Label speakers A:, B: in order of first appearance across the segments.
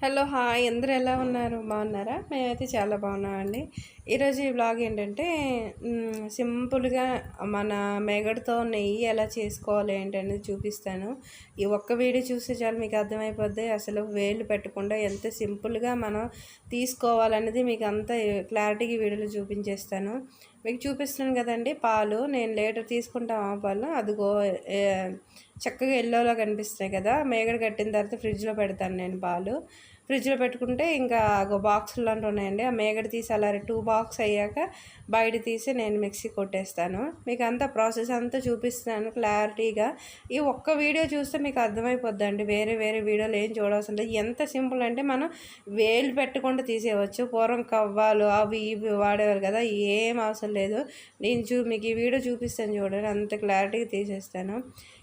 A: Hello hi అందరూ ఎలా ఉన్నారు? బాగున్నారా? మేమైతే చాలా బాగున్నామండి. ఈరోజు ఈ బ్లాగ్ ఏంటంటే సింపుల్గా మన మెగడ్తో నెయ్యి ఎలా చేసుకోవాలి ఏంటనేది చూపిస్తాను. ఈ ఒక్క వీడియో చూస్తే చాలు మీకు అర్థమైపోద్ది. అసలు వేలు పెట్టకుండా ఎంత సింపుల్గా మనం తీసుకోవాలనేది మీకు అంత క్లారిటీగా ఈ వీడియోలో చూపించేస్తాను. మీకు చూపిస్తున్నాను కదండి పాలు. నేను లీటర్ తీసుకుంటా ఆ పాలు. అదిగో చక్కగా ఎల్లోలో కనిపిస్తున్నాయి కదా. మేగడ కట్టిన తర్వాత ఫ్రిడ్జ్లో పెడతాను నేను పాలు. ఫ్రిడ్జ్లో పెట్టుకుంటే ఇంకా బాక్సులు బాక్స్ లాంటి ఉన్నాయండి. ఆ మేగడ తీసి అలా టూ బాక్స్ అయ్యాక బయట తీసి నేను మిక్సీ కొట్టేస్తాను. మీకు అంతా ప్రాసెస్ అంతా చూపిస్తున్నాను క్లారిటీగా. ఈ ఒక్క వీడియో చూస్తే మీకు అర్థమైపోద్దండి. వేరే వేరే వీడియోలు ఏం చూడవలసిన లేదు. ఎంత సింపుల్ అంటే మనం వేలు పెట్టకుండా తీసేయవచ్చు. పూర్వం కవ్వాలు అవి ఇవి వాడేవారు కదా ఏం అవసరం లేదు. నేను చూ మీకు ఈ వీడియో చూపిస్తాను చూడండి. అంత క్లారిటీగా తీసేస్తాను.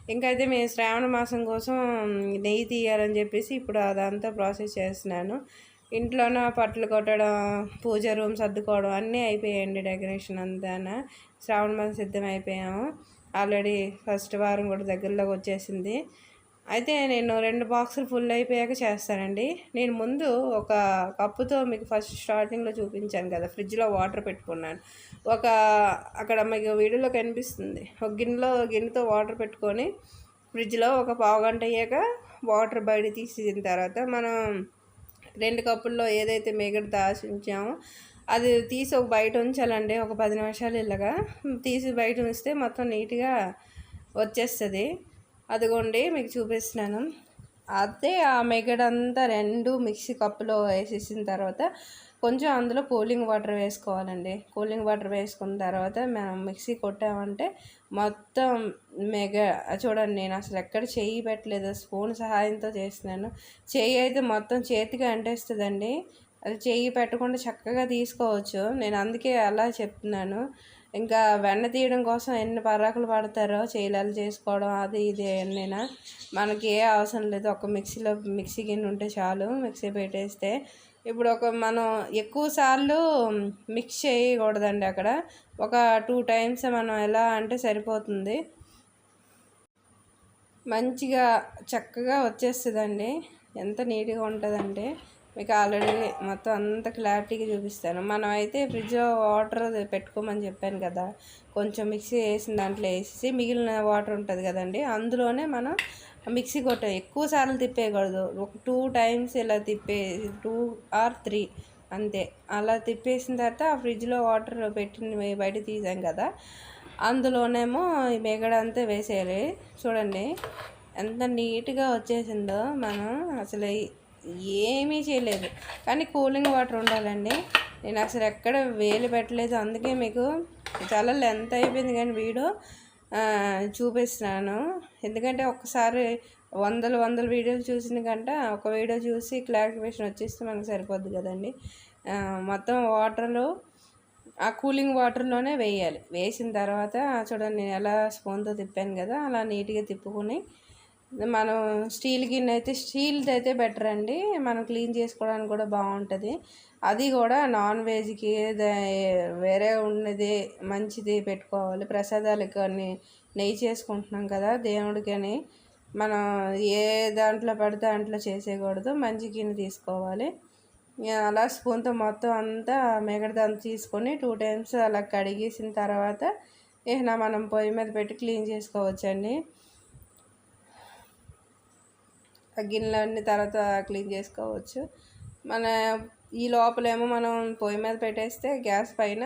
A: ఇంకైతే మేము శ్రావణ మాసం కోసం నెయ్యి తీయాలని చెప్పేసి ఇప్పుడు అదంతా ప్రాసెస్ చేస్తాను చేస్తున్నాను ఇంట్లోనే పట్లు కొట్టడం పూజ రూమ్ సర్దుకోవడం అన్నీ అయిపోయాయండి డెకరేషన్ అంతా శ్రావణ మాసం సిద్ధం అయిపోయాము ఆల్రెడీ ఫస్ట్ వారం కూడా దగ్గరలోకి వచ్చేసింది. అయితే నేను రెండు బాక్సులు ఫుల్ అయిపోయాక చేస్తానండి. నేను ముందు ఒక కప్పుతో మీకు ఫస్ట్ స్టార్టింగ్లో చూపించాను కదా ఫ్రిడ్జ్లో వాటర్ పెట్టుకున్నాను. ఒక అక్కడ మీకు వీడియోలో కనిపిస్తుంది. ఒక గిన్నెలో గిన్నెతో వాటర్ పెట్టుకొని ఫ్రిడ్జ్లో ఒక పావు గంట అయ్యాక వాటర్ బయట తీసిన తర్వాత మనం రెండు కప్పుల్లో ఏదైతే మేగడ దాచి ఉంచామో అది తీసి ఒక బయట ఉంచాలండి ఒక పది నిమిషాలు ఇలాగా. తీసి బయట ఉంచితే మొత్తం నీట్గా వచ్చేస్తుంది. అదిగోండి మీకు చూపిస్తున్నాను. అదే ఆ మెగడంతా రెండు మిక్సీ కప్పులో వేసేసిన తర్వాత కొంచెం అందులో కూలింగ్ వాటర్ వేసుకోవాలండి. కూలింగ్ వాటర్ వేసుకున్న తర్వాత మనం మిక్సీ కొట్టామంటే మొత్తం మెగ చూడండి నేను అసలు ఎక్కడ చెయ్యి పెట్టలేదు స్పూన్ సహాయంతో చేస్తున్నాను. చెయ్యి అయితే మొత్తం చేతికి అంటేస్తుందండి. అది చెయ్యి పెట్టకుండా చక్కగా తీసుకోవచ్చు. నేను అందుకే అలా చెప్తున్నాను. ఇంకా వెన్న తీయడం కోసం ఎన్ని పరాకులు పడతారో చేయలాలు చేసుకోవడం అది ఇది ఎన్నైనా మనకి ఏ అవసరం లేదు. ఒక మిక్సీలో మిక్సీ గిన్నె ఉంటే చాలు మిక్సీ పెట్టేస్తే. ఇప్పుడు ఒక మనం ఎక్కువ సార్లు మిక్స్ చేయకూడదండి అక్కడ. ఒక టూ టైమ్స్ మనం ఎలా అంటే సరిపోతుంది. మంచిగా చక్కగా వచ్చేస్తుందండి. ఎంత నీట్గా ఉంటుందంటే. మీకు ఆల్రెడీ మొత్తం అంత క్లారిటీగా చూపిస్తాను. మనం అయితే ఫ్రిడ్జ్లో వాటర్ పెట్టుకోమని చెప్పాను కదా కొంచెం మిక్సీ వేసిన దాంట్లో వేసి మిగిలిన వాటర్ ఉంటుంది కదండి అందులోనే మనం మిక్సీ కొట్ట ఎక్కువ సార్లు తిప్పేయకూడదు. ఒక టూ టైమ్స్ ఇలా తిప్పే టూ ఆర్ త్రీ అంతే. అలా తిప్పేసిన తర్వాత ఆ ఫ్రిడ్జ్లో వాటర్ పెట్టి బయట తీసాం కదా అందులోనేమో ఈ మేగడ అంతా వేసేయాలి. చూడండి ఎంత నీట్గా వచ్చేసిందో మనం అసలు ఏమీ చేయలేదు. కానీ కూలింగ్ వాటర్ ఉండాలండి. నేను అసలు ఎక్కడ వేలు పెట్టలేదు. అందుకే మీకు చాలా లెంత్ అయిపోయింది కానీ వీడియో చూపిస్తున్నాను. ఎందుకంటే ఒక్కసారి వందలు వందల వీడియోలు చూసిన కంటే ఒక వీడియో చూసి క్లారిఫికేషన్ వచ్చేస్తే మనకు సరిపోద్ది కదండి. మొత్తం వాటర్లో ఆ కూలింగ్ వాటర్లోనే వేయాలి. వేసిన తర్వాత చూడండి నేను ఎలా స్పూన్తో తిప్పాను కదా అలా నీట్గా తిప్పుకొని మనం స్టీల్ గిన్నె అయితే స్టీల్ది అయితే బెటర్ అండి. మనం క్లీన్ చేసుకోవడానికి కూడా బాగుంటుంది. అది కూడా నాన్ వెజ్కి వేరే ఉన్నది మంచిది పెట్టుకోవాలి. ప్రసాదాలకి కానీ నెయ్యి చేసుకుంటున్నాం కదా దేవుడికని. మనం ఏ దాంట్లో పడితే దాంట్లో చేసేయకూడదు. మంచి గిన్నె తీసుకోవాలి. అలా స్పూన్తో మొత్తం అంతా మిగడదంతా తీసుకొని టూ టైమ్స్ అలా కడిగేసిన తర్వాత ఏమైనా మనం పొయ్యి మీద పెట్టి క్లీన్ చేసుకోవచ్చండి. గిన్నెలన్నీ తర్వాత క్లీన్ చేసుకోవచ్చు. మన ఈ లోపలేమో మనం పొయ్యి మీద పెట్టేస్తే గ్యాస్ పైన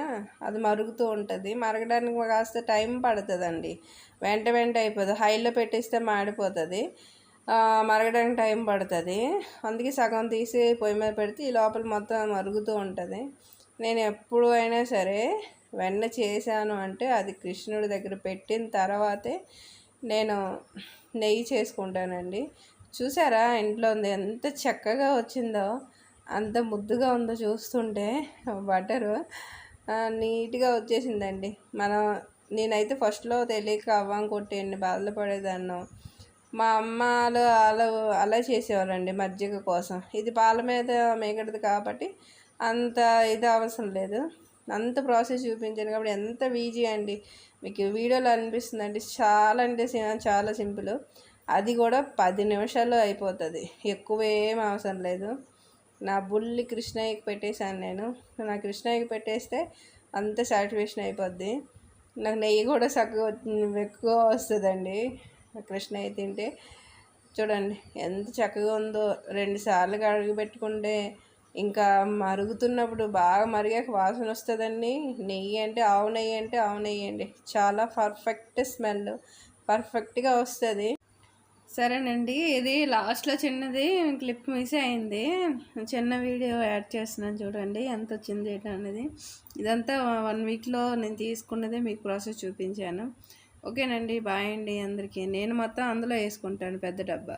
A: అది మరుగుతూ ఉంటుంది. మరగడానికి కాస్త టైం పడుతుందండి. వెంట వెంట అయిపోతుంది హైలో పెట్టేస్తే మాడిపోతుంది. మరగడానికి టైం పడుతుంది. అందుకే సగం తీసి పొయ్యి మీద పెడితే ఈ లోపల మొత్తం మరుగుతూ ఉంటుంది. నేను ఎప్పుడు అయినా సరే వెన్న చేశాను అంటే అది కృష్ణుడి దగ్గర పెట్టిన తర్వాతే నేను నెయ్యి చేసుకుంటానండి. చూసారా? ఇంట్లో ఉంది. ఎంత చక్కగా వచ్చిందో అంత ముద్దుగా ఉందో చూస్తుంటే. బటరు నీట్గా వచ్చేసిందండి. మనం నేనైతే ఫస్ట్లో తెలియక అవ్వం కొట్టి ఎన్ని బాధలు పడేదాన్ని. మా అమ్మలు అలా అలా చేసేవారండి మజ్జిగ కోసం. ఇది పాల మీద మేకడది కాబట్టి అంత ఇది అవసరం లేదు. అంత ప్రాసెస్ చూపించాను కాబట్టి ఎంత ఈజీ అండి. మీకు వీడియోలో అనిపిస్తుందండి. చాలా అంటే చాలా సింపుల్. అది కూడా పది నిమిషాల్లో అయిపోతుంది. ఎక్కువ ఏం అవసరం లేదు. నా బుల్లి కృష్ణయ్యకి పెట్టేశాను నేను. నా కృష్ణయ్యకి పెట్టేస్తే అంత సాటిస్ఫాక్షన్ అయిపోద్ది. నాకు నెయ్యి కూడా చక్కగా ఎక్కువ వస్తుందండి. కృష్ణయ్య తింటే చూడండి ఎంత చక్కగా ఉందో. రెండు సార్లు కడిగి పెట్టుకుంటే ఇంకా మరుగుతున్నప్పుడు బాగా మరిగాక వాసన వస్తుందండి. నెయ్యి అంటే ఆవు నెయ్యి అంటే ఆవు నెయ్యి అండి. చాలా పర్ఫెక్ట్ స్మెల్. పర్ఫెక్ట్గా వస్తుంది. సరేనండి. ఇది లాస్ట్లో చిన్నది క్లిప్ మిస్ అయింది. చిన్న వీడియో యాడ్ చేస్తున్నాను చూడండి ఎంత వచ్చింది ఏంటి అనేది. ఇదంతా వన్ వీక్లో నేను తీసుకున్నదే మీకు ప్రాసెస్ చూపించాను. ఓకేనండి బాయ్ అండి అందరికీ. నేను మొత్తం అందులో వేసుకుంటాను పెద్ద డబ్బా.